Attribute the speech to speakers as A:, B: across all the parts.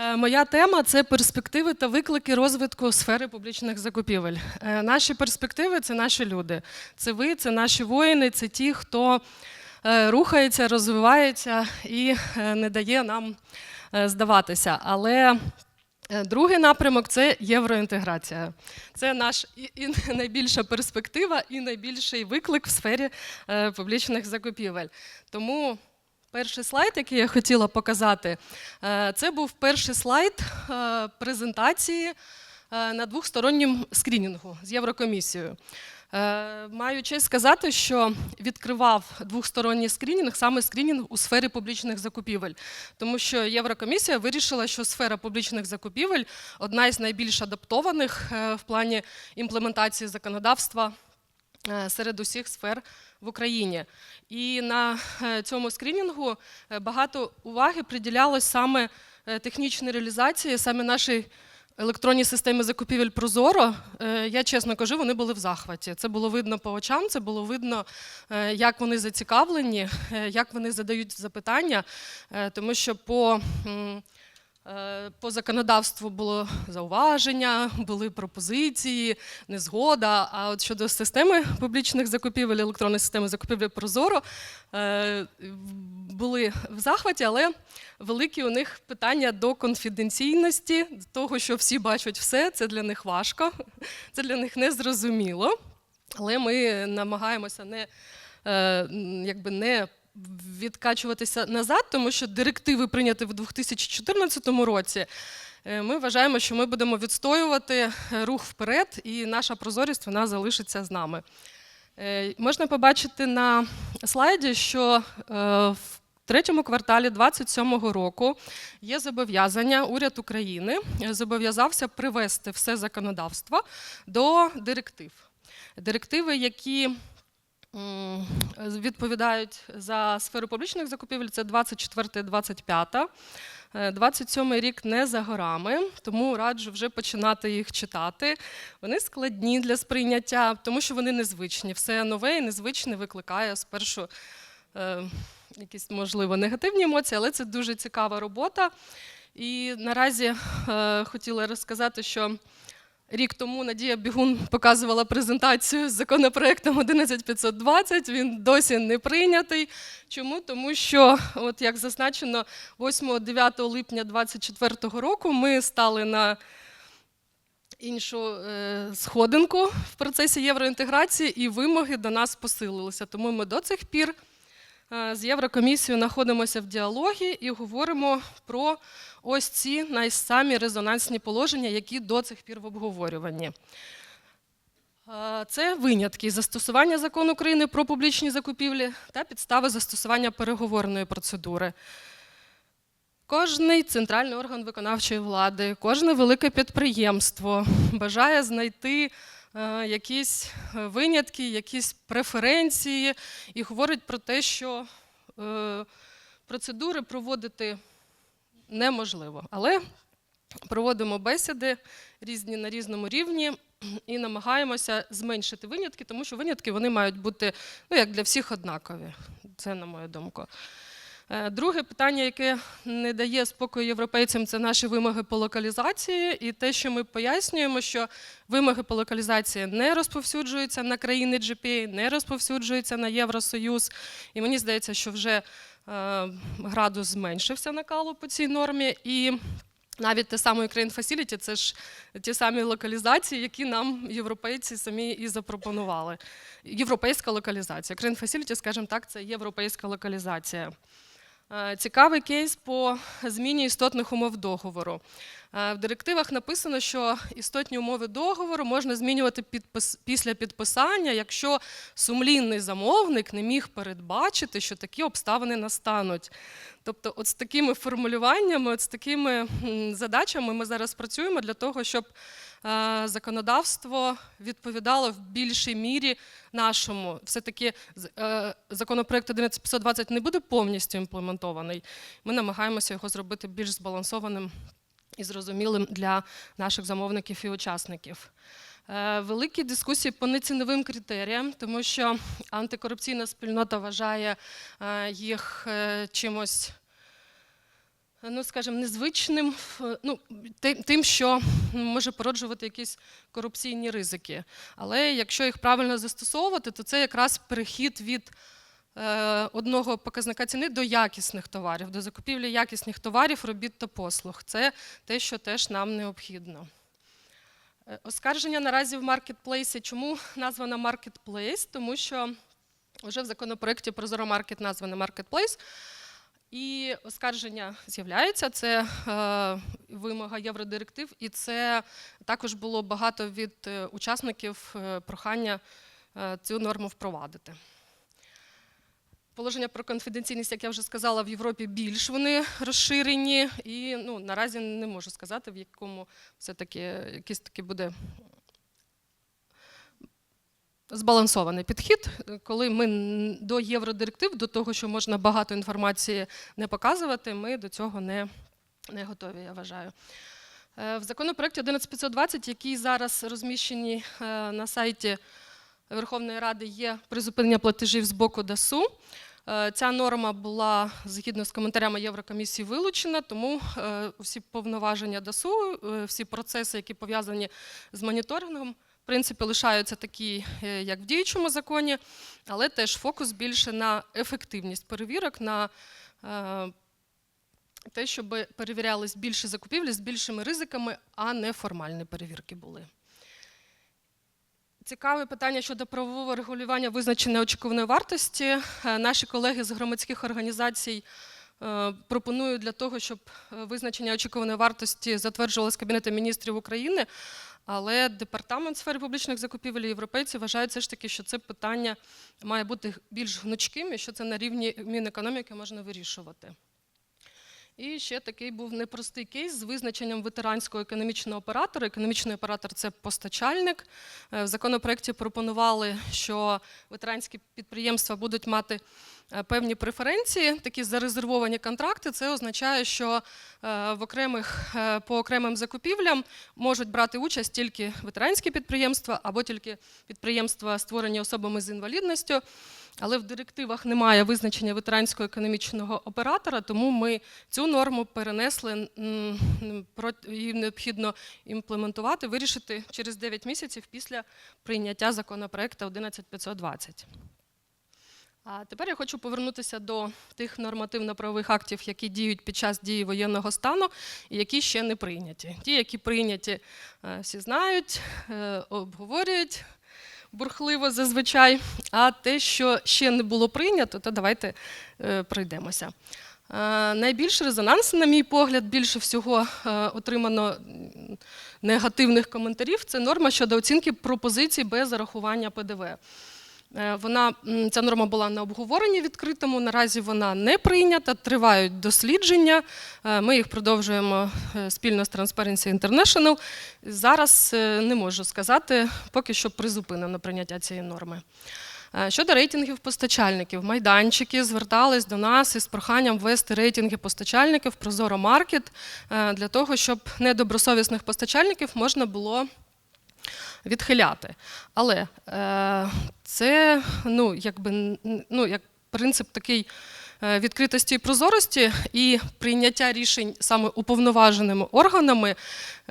A: Е, Моя тема це перспективи та виклики розвитку сфери публічних закупівель. Е, Наші перспективи це наші люди. Це ви, це наші воїни, це ті, хто е, рухається, розвивається і не дає нам здаватися. Але другий напрямок це євроінтеграція. Це наш і, і найбільша перспектива, і найбільший виклик в сфері публічних закупівель. Тому Перший слайд, який я хотіла показати, е, це був перший слайд е, презентації е, на двохсторонньому скрінінгу з Єврокомісією. Маю честь сказати, що відкривав двохсторонній скрінінг саме скрінінг у сфері публічних закупівель, тому що Єврокомісія вирішила, що сфера публічних закупівель одна із найбільш адаптованих в плані імплементації законодавства серед усіх сфер в Україні. І на е, цьому скрінінгу е, багато уваги приділялось саме е, технічній реалізації, саме нашій електронній системі закупівель Прозоро. Я чесно кажу, вони були в захваті. Це було видно по очам, це було видно, як вони зацікавлені, як вони задають запитання, тому що по. Е, По законодавству було зауваження, були пропозиції, незгода. А от щодо системи публічних закупівель, електронної системи закупівель Прозоро е, були в захваті, але великі у них питання до конфіденційності, до того, що всі бачать все, це для них важко, це для них незрозуміло. Але ми намагаємося не, е, якби не відкачуватися назад, тому що директиви прийняті в 2014 році. е, Ми вважаємо, що ми будемо відстоювати е, рух вперед, і наша прозорість вона залишиться з нами. Е, Можна побачити на слайді, що в третьому кварталі 2027 року є зобов'язання. Уряд України зобов'язався привести все законодавство до директив. Директиви, які відповідають за сферу публічних закупівель, це 24-25. 27 рік не за горами, тому раджу вже починати їх читати. Вони складні для сприйняття, тому що вони незвичні. Все нове і незвичне викликає спершу е, якісь, можливо, негативні емоції, але це дуже цікава робота. І наразі е, хотіла розказати, що Рік тому Надія Бігун показувала презентацію з законопроектом 11520. Він досі не прийнятий. Чому? Тому що, от як зазначено, 8-9 липня 2024 року ми стали на іншу е, сходинку в процесі євроінтеграції, і вимоги до нас посилилися. Тому ми до цих пір е, з Єврокомісією знаходимося в діалогі і говоримо про ось ці найсамі резонансні положення, які до цих пір в обговорюванні. Це винятки застосування закону України про публічні закупівлі та підстави застосування переговорної процедури. Кожний центральний орган виконавчої влади, кожне велике підприємство бажає знайти е, якісь е, винятки, якісь преференції і говорить про те, що е, процедури проводити неможливо. Але проводимо бесіди різні на різному рівні і намагаємося зменшити винятки, тому що винятки вони мають бути ну, як для всіх однакові. Це на мою думку. Е, Друге питання, яке не дає спокою європейцям, це наші вимоги по локалізації. І те, що ми пояснюємо, що вимоги по локалізації не розповсюджуються на країни GPA, не розповсюджуються на Євросоюз. І мені здається, що вже е, градус зменшився накалу по цій нормі. І навіть те саме Ukraine Facility – це ж ті самі локалізації, які нам європейці самі і запропонували. Європейська локалізація. Ukraine Facility, скажімо так, це європейська локалізація. Е, Цікавий кейс по зміні істотних умов договору. Е, В директивах написано, що істотні умови договору можна змінювати підпис- після підписання, якщо сумлінний замовник не міг передбачити, що такі обставини настануть. Тобто, от з такими формулюваннями, от з такими задачами ми зараз працюємо для того, щоб законодавство відповідало в більшій мірі нашому. Все-таки е, законопроект 11520 не буде повністю імплементований. Ми намагаємося його зробити більш збалансованим і зрозумілим для наших замовників і учасників. Е, Великі дискусії по неціновим критеріям, тому що антикорупційна спільнота вважає е, їх е, чимось ну, скажімо, незвичним, ну, тим, що може породжувати якісь корупційні ризики. Але якщо їх правильно застосовувати, то це якраз перехід від е, одного показника ціни до якісних товарів, до закупівлі якісних товарів, робіт та послуг. Це те, що теж нам необхідно. Е, Оскарження наразі в маркетплейсі. Чому названа маркетплейс? Тому що вже в законопроекті Прозоро Маркет названо маркетплейс. І оскарження з'являється, це е, вимога євродиректив, і це також було багато від е, учасників е, прохання цю норму впровадити. Положення про конфіденційність, як я вже сказала, в Європі більш вони розширені, і ну, наразі не можу сказати, в якому все-таки якийсь такий буде збалансований підхід, коли ми до євродиректив, до того, що можна багато інформації не показувати, ми до цього не, не готові, я вважаю. Е, В законопроекті 11520, який зараз розміщений е, на сайті Верховної Ради, є призупинення платежів з боку ДАСУ. Е, Ця норма була згідно з коментарями Єврокомісії вилучена, тому всі повноваження ДАСУ, всі процеси, які пов'язані з моніторингом, принципі, лишаються такі, е, як в діючому законі, але теж фокус більше на ефективність перевірок, на е, те, щоб перевірялись більше закупівлі з більшими ризиками, а не формальні перевірки були. Цікаве питання щодо правового регулювання визначення очікуваної вартості. Е, Наші колеги з громадських організацій пропонують для того, щоб визначення очікуваної вартості затверджувалось Кабінетом міністрів України. Але департамент сфери публічних закупівель європейці вважають все ж таки, що це питання має бути більш гнучким і що це на рівні Мінекономіки можна вирішувати. І ще такий був непростий кейс з визначенням ветеранського економічного оператора. Економічний оператор це постачальник. Е, В законопроекті пропонували, що ветеранські підприємства будуть мати е, певні преференції, такі зарезервовані контракти. Це означає, що е, в окремих, по окремим закупівлям можуть брати участь тільки ветеранські підприємства або тільки підприємства, створені особами з інвалідністю. Але в директивах немає визначення ветеранського економічного оператора, тому ми цю норму перенесли. Її необхідно імплементувати, вирішити через 9 місяців після прийняття законопроекту 11520. А тепер я хочу повернутися до тих нормативно-правових актів, які діють під час дії воєнного стану і які ще не прийняті. Ті, які прийняті, е, всі знають, е, обговорюють бурхливо зазвичай. А те, що ще не було прийнято, то давайте е, пройдемося. Е, Найбільш резонанс, на мій погляд, більше всього е, отримано негативних коментарів. Це норма щодо оцінки пропозицій без зарахування ПДВ. Е, Вона ця норма була на обговоренні відкритому. Наразі вона не прийнята. Тривають дослідження. Е, Ми їх продовжуємо е, спільно з Transparency International. Зараз не можу сказати, поки що призупинено прийняття цієї норми. Щодо рейтингів постачальників, майданчики звертались до нас із проханням ввести рейтинги постачальників Прозоро Маркет для того, щоб недобросовісних постачальників можна було відхиляти. Але е, це ну, якби, ну, як принцип такий е, відкритості і прозорості і прийняття рішень саме уповноваженими органами,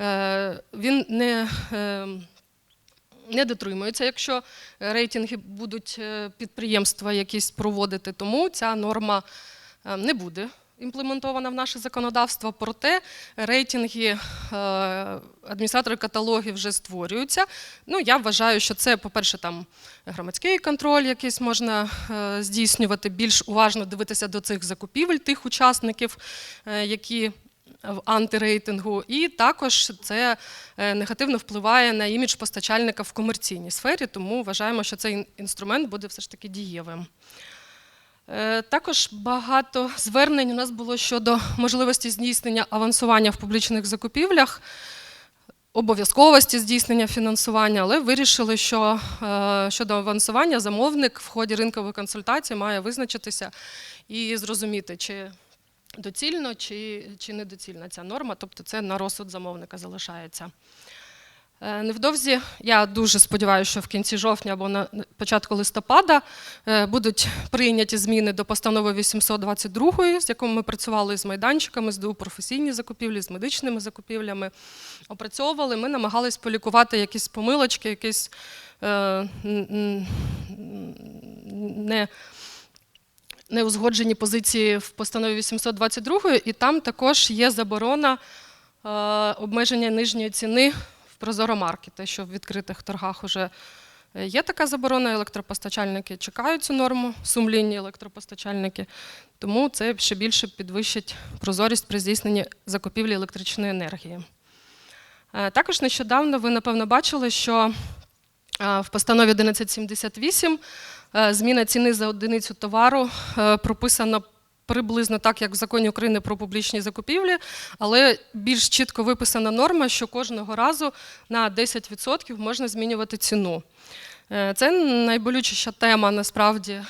A: е, він не. е, не дотримується, якщо рейтинги будуть е, підприємства якісь проводити, тому ця норма е, не буде імплементована в наше законодавство. Проте рейтинги е, адміністратори каталогів вже створюються. Ну, я вважаю, що це, по-перше, там громадський контроль якийсь можна е, здійснювати, більш уважно дивитися до цих закупівель тих учасників, е, які в антирейтингу, і також це негативно впливає на імідж постачальника в комерційній сфері, тому вважаємо, що цей інструмент буде все ж таки дієвим. Е, Також багато звернень у нас було щодо можливості здійснення авансування в публічних закупівлях, обов'язковості здійснення фінансування, але вирішили, що е, щодо авансування замовник в ході ринкової консультації має визначитися і зрозуміти, чи доцільно чи, чи недоцільна ця норма, тобто це на розсуд замовника залишається. Е, Невдовзі я дуже сподіваюся, що в кінці жовтня або на початку листопада е, будуть прийняті зміни до постанови 822, з якою ми працювали з майданчиками, з професійні закупівлі, з медичними закупівлями. Опрацьовували. Ми намагались полікувати якісь помилочки, якісь е, не неузгоджені позиції в постанові 822, і там також є заборона обмеження нижньої ціни те, що в відкритих торгах вже є така заборона, електропостачальники чекають цю норму, сумлінні електропостачальники, тому це ще більше підвищить прозорість при здійсненні закупівлі електричної енергії. Е, Також нещодавно ви, напевно, бачили, що е, в постанові 1178 е, зміна ціни за одиницю товару е, прописана приблизно так, як в законі України про публічні закупівлі, але більш чітко виписана норма, що кожного разу на 10% можна змінювати ціну. Е, Це найболючіша тема насправді е,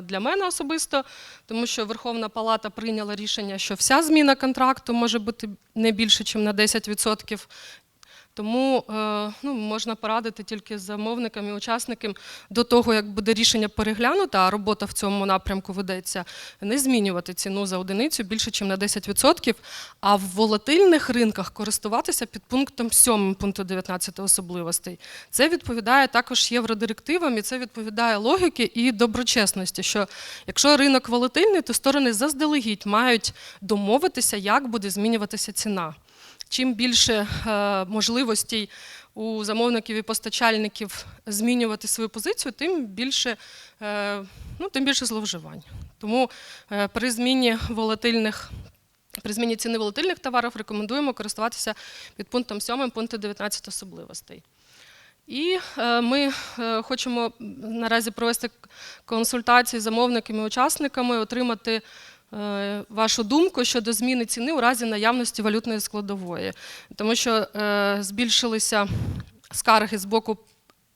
A: для мене особисто, тому що Верховна Палата прийняла рішення, що вся зміна контракту може бути не більше, ніж на 10%. Тому е, ну, можна порадити тільки замовникам і учасникам до того, як буде рішення переглянуто, а робота в цьому напрямку ведеться, не змінювати ціну за одиницю більше, ніж на 10%, а в волатильних ринках користуватися під пунктом 7 пункту 19 особливостей. Це відповідає також євродирективам, і це відповідає логіки і доброчесності, що якщо ринок волатильний, то сторони заздалегідь мають домовитися, як буде змінюватися ціна. Чим більше е, можливостей у замовників і постачальників змінювати свою позицію, тим більше, е, ну, тим більше зловживань. Тому е, при зміні волатильних. При зміні ціни волатильних товарів рекомендуємо користуватися під пунктом 7 пункту 19 особливостей. І ми хочемо наразі провести консультації з замовниками і учасниками, отримати вашу думку щодо зміни ціни у разі наявності валютної складової, тому що е, збільшилися скарги з боку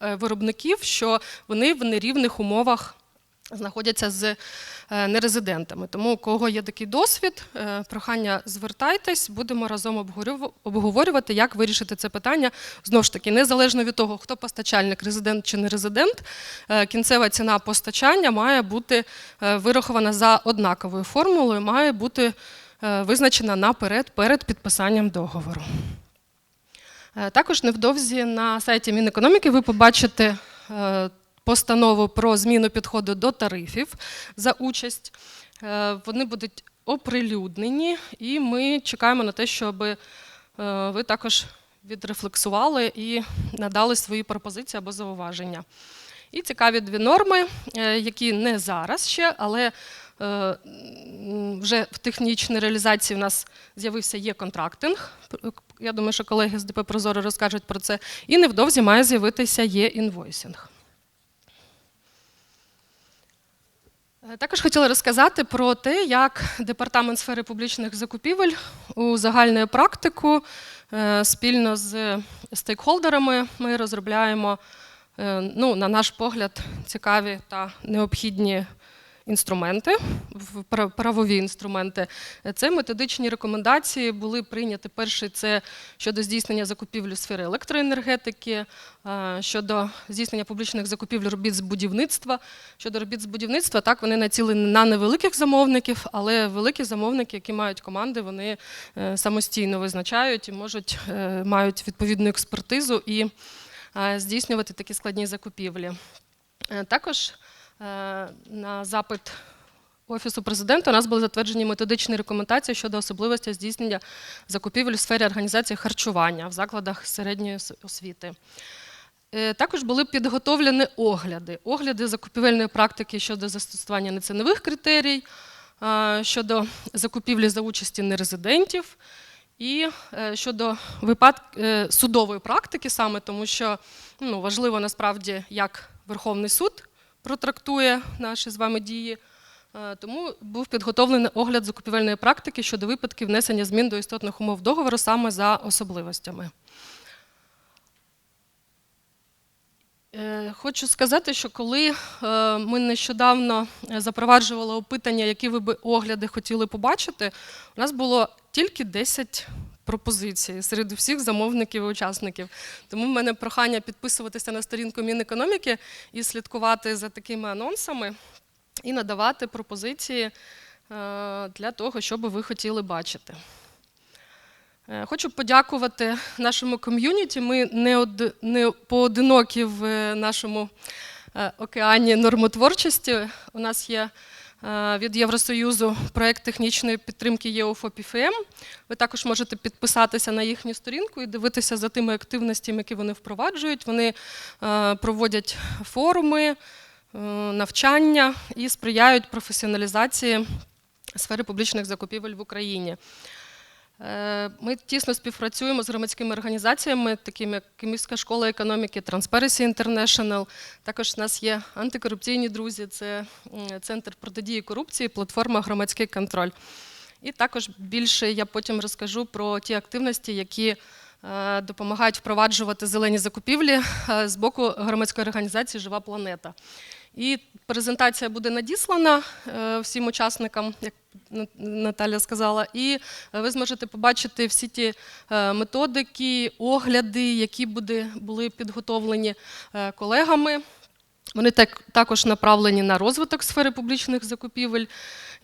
A: е, виробників, що вони в нерівних умовах знаходяться з е, нерезидентами. Тому, у кого є такий досвід, е, прохання звертайтесь, будемо разом обговорювати, як вирішити це питання. Знову ж таки, незалежно від того, хто постачальник, резидент чи не резидент, е, кінцева ціна постачання має бути вирахована за однаковою формулою, має бути визначена наперед перед підписанням договору. Також невдовзі на сайті Мінекономіки ви побачите постанову про зміну підходу до тарифів за участь. Е, Вони будуть оприлюднені, і ми чекаємо на те, щоб е, ви також відрефлексували і надали свої пропозиції або зауваження. І цікаві дві норми, е, які не зараз ще, але вже в технічній реалізації в нас з'явився є контрактинг. Я думаю, що колеги з ДП Прозоро розкажуть про це. І невдовзі має з'явитися є інвойсинг. Також хотіла розказати про те, як департамент сфери публічних закупівель узагальнює практику е, спільно з стейкхолдерами. Ми розробляємо, е, ну, на наш погляд, цікаві та необхідні інструменти, правові інструменти. Це методичні рекомендації були прийняті. Перший це щодо здійснення закупівлі у сфері електроенергетики, е, щодо здійснення публічних закупівель робіт з будівництва. Щодо робіт з будівництва, так вони націлені на невеликих замовників, але великі замовники, які мають команди, вони е, самостійно визначають і можуть е, мають відповідну експертизу і здійснювати такі складні закупівлі. Також на запит Офісу президента у нас були затверджені методичні рекомендації щодо особливостей здійснення закупівель у сфері організації харчування в закладах середньої освіти. Е, Також були підготовлені огляди, огляди закупівельної практики щодо застосування нецінових критерій, е, щодо закупівлі за участі нерезидентів і е, щодо випад... е, судової практики, саме тому що ну, важливо насправді, як Верховний суд протрактує наші з вами дії. Е, Тому був підготовлений огляд закупівельної практики щодо випадків внесення змін до істотних умов договору саме за особливостями. Е, Хочу сказати, що коли е, ми нещодавно запроваджували опитання, які ви би огляди хотіли побачити, у нас було тільки 10 пропозиції серед всіх замовників і учасників. Тому в мене прохання підписуватися на сторінку Мінекономіки і слідкувати за такими анонсами і надавати пропозиції е, для того, що би ви хотіли бачити. Е, Хочу подякувати нашому ком'юніті. Ми не, од... не поодинокі в нашому е, океані нормотворчості. У нас є від Євросоюзу проект технічної підтримки ЄОФОПІФМ. Ви також можете підписатися на їхню сторінку і дивитися за тими активностями, які вони впроваджують. Вони е, проводять форуми, е, навчання і сприяють професіоналізації сфери публічних закупівель в Україні. Е, Ми тісно співпрацюємо з громадськими організаціями, такими як Київська школа економіки, Transparency International. Також в нас є антикорупційні друзі, це центр протидії корупції, платформа Громадський контроль. І також більше я потім розкажу про ті активності, які е, допомагають впроваджувати зелені закупівлі е, з боку громадської організації Жива планета. І презентація буде надіслана е, всім учасникам, як Наталя сказала, і е, ви зможете побачити всі ті е, методики, огляди, які були підготовлені колегами. Вони також направлені на розвиток сфери публічних закупівель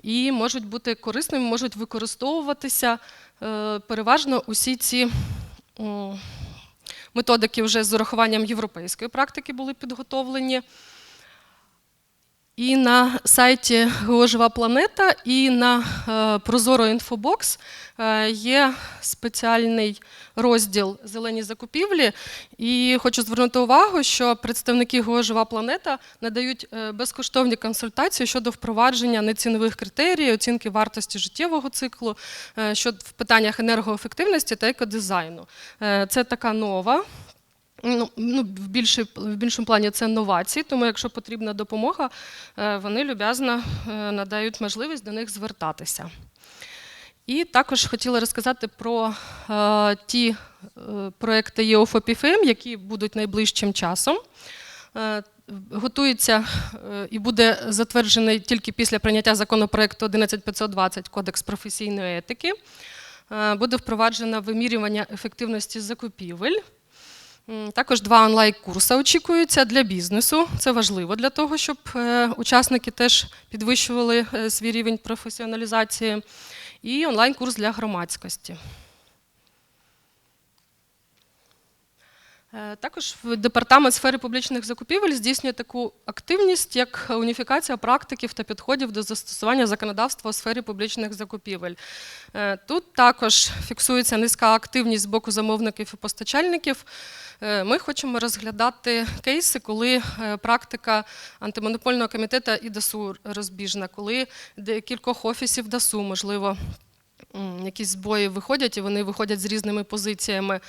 A: і можуть бути корисними, можуть використовуватися переважно усі ці методики вже з урахуванням європейської практики були підготовлені. І на сайті ГО планета, і на е, Прозоро Інфобокс е, є спеціальний розділ Зелені закупівлі. І хочу звернути увагу, що представники ГО планета надають е, безкоштовні консультації щодо впровадження нецінових критерій, оцінки вартості життєвого циклу, щодо в питаннях енергоефективності та екодизайну. Це така нова Ну, ну, в, більшій, в більшому плані це новації, тому якщо потрібна допомога, е, вони люб'язно е, надають можливість до них звертатися. І також хотіла розказати про е, ті е, проекти ЄОФОПІФМ, які будуть найближчим часом. Е, Готується е, і буде затверджений тільки після прийняття законопроекту 11520 Кодекс професійної етики. Е, Буде впроваджено вимірювання ефективності закупівель. Також два онлайн-курси очікуються для бізнесу. Це важливо для того, щоб е, учасники теж підвищували е, свій рівень професіоналізації. І онлайн-курс для громадськості. Також в департамент сфери публічних закупівель здійснює таку активність, як уніфікація практиків та підходів до застосування законодавства у сфері публічних закупівель. Е, Тут також фіксується низька активність з боку замовників і постачальників. Е, Ми хочемо розглядати кейси, коли е, практика антимонопольного комітету і ДАСУ розбіжна, коли декількох офісів ДАСУ, можливо, якісь збої виходять, і вони виходять з різними позиціями.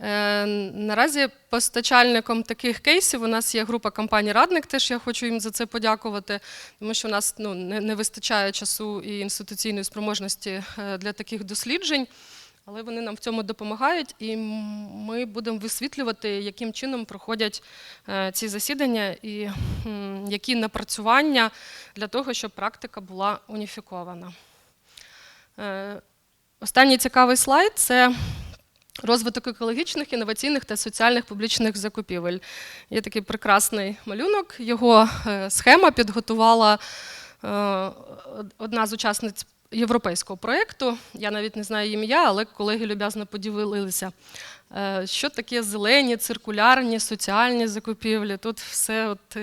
A: Е, Наразі постачальником таких кейсів у нас є група компаній Радник. Теж я хочу їм за це подякувати, тому що у нас ну, не, вистачає часу і інституційної спроможності е, для таких досліджень. Але вони нам в цьому допомагають, і ми будемо висвітлювати, яким чином проходять е, ці засідання і які напрацювання для того, щоб практика була уніфікована. Останній цікавий слайд це розвиток екологічних, інноваційних та соціальних публічних закупівель. Є такий прекрасний малюнок. Його е, схема підготувала е, одна з учасниць європейського проєкту. Я навіть не знаю ім'я, але колеги люб'язно поділилися. Е, Що таке зелені, циркулярні, соціальні закупівлі? Тут все от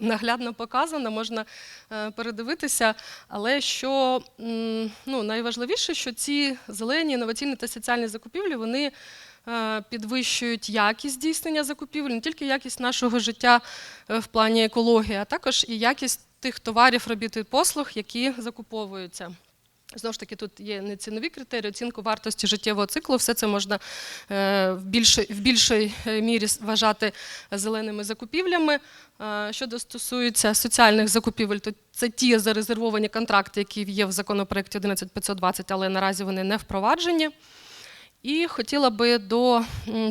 A: наглядно показано, можна е, передивитися. Але що ну, найважливіше, що ці зелені, інноваційні та соціальні закупівлі вони е, підвищують якість здійснення закупівель, не тільки якість нашого життя е, в плані екології, а також і якість тих товарів, робіт і послуг, які закуповуються. Знову ж таки, тут є нецінові критерії, оцінку вартості життєвого циклу. Все це можна е, в більшій, в більшій е, мірі вважати зеленими закупівлями. Е, Щодо стосується соціальних закупівель, то це ті зарезервовані контракти, які є в законопроекті 11520, але наразі вони не впроваджені. І хотіла би до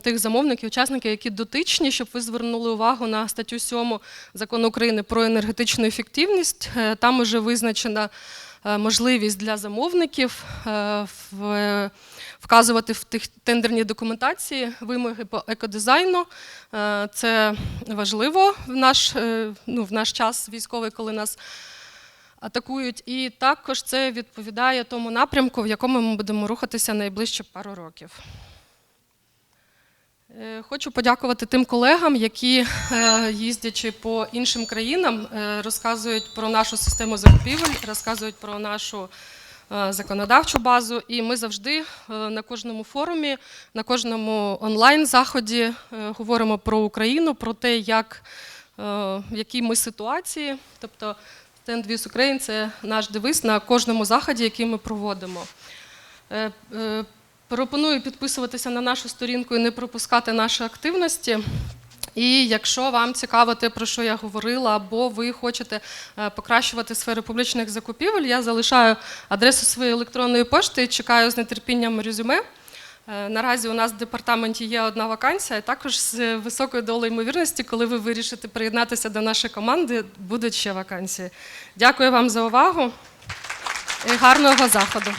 A: тих замовників, учасників, які дотичні, щоб ви звернули увагу на статтю 7 закону України про енергетичну ефективність. Там уже визначена можливість для замовників е, вказувати в тих тендерній документації вимоги по екодизайну. Е, Це важливо в наш, е, ну, в наш час військовий, коли нас атакують. І також це відповідає тому напрямку, в якому ми будемо рухатися найближче пару років. Е, Хочу подякувати тим колегам, які, е, їздячи по іншим країнам, е, розказують про нашу систему закупівель, розказують про нашу законодавчу базу. І ми завжди на кожному форумі, на кожному онлайн-заході говоримо про Україну, про те, як, в якій ми ситуації. Тобто Stand with Ukraine – це наш девиз на кожному заході, який ми проводимо. Пропоную підписуватися на нашу сторінку і не пропускати наші активності. І якщо вам цікаво те, про що я говорила, або ви хочете е, покращувати сферу публічних закупівель, я залишаю адресу своєї електронної пошти і чекаю з нетерпінням резюме. Е, Наразі у нас в департаменті є одна вакансія, і також з високою долею ймовірності, коли ви вирішите приєднатися до нашої команди, будуть ще вакансії. Дякую вам за увагу і гарного заходу.